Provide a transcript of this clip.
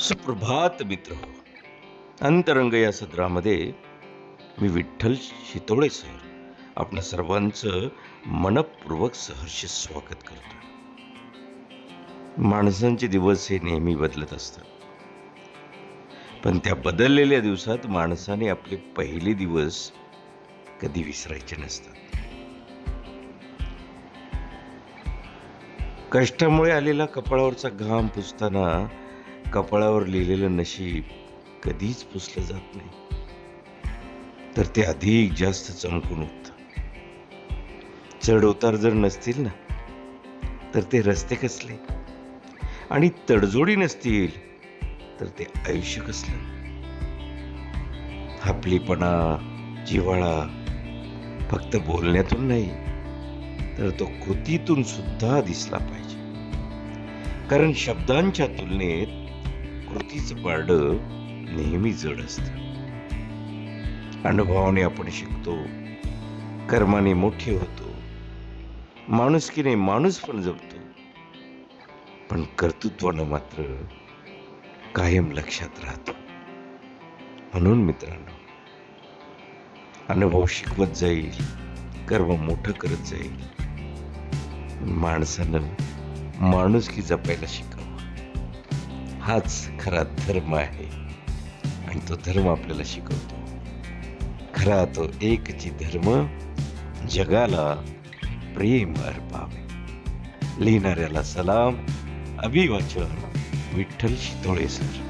सुप्रभात मित्र. अंतरंग या सत्रामध्ये मी विठ्ठल शितोळे सर आपल्या सर्वांचं मनपूर्वक सहर्ष स्वागत करतो. माणसांचे दिवस हे नेहमी बदलत असतात. पण त्या बदललेल्या दिवसात माणसाने आपले पहिले दिवस कधी विसरायचे नसतात. कष्टामुळे आलेला कपाळावरचा घाम पुसताना कपाळावर लिहिलेलं नशीब कधीच पुसलं जात नाही. तर ते अधिक जास्त चमकून उठत. चढ उतार जर नसतील ना तर ते रस्ते कसले? आणि तडजोडी नसतील तर ते आयुष्य कसलं? आपलीपणा जिव्हाळा फक्त बोलण्यातून नाही तर तो कृतीतून सुद्धा दिसला पाहिजे. कारण शब्दांच्या तुलनेत प्रकृतीचं पारड नेहमी जड असत. अनुभवाने आपण शिकतो कर्माने मोठे होतो माणुसकीने माणूस पण जपतो पण कर्तृत्वानं मात्र कायम लक्षात राहतो. म्हणून मित्रांनो अनुभव शिकवत जाईल कर्म मोठं करत जाईल. माणसानं माणुसकी जपायला शिका हाच खरा धर्म आहे. आणि तो धर्म आपल्याला शिकवतो. खरा तो एकची धर्म जगाला प्रेम अर्पावे. लिहिणाऱ्याला सलाम. अभिवाचन विठ्ठल शितोळे सर.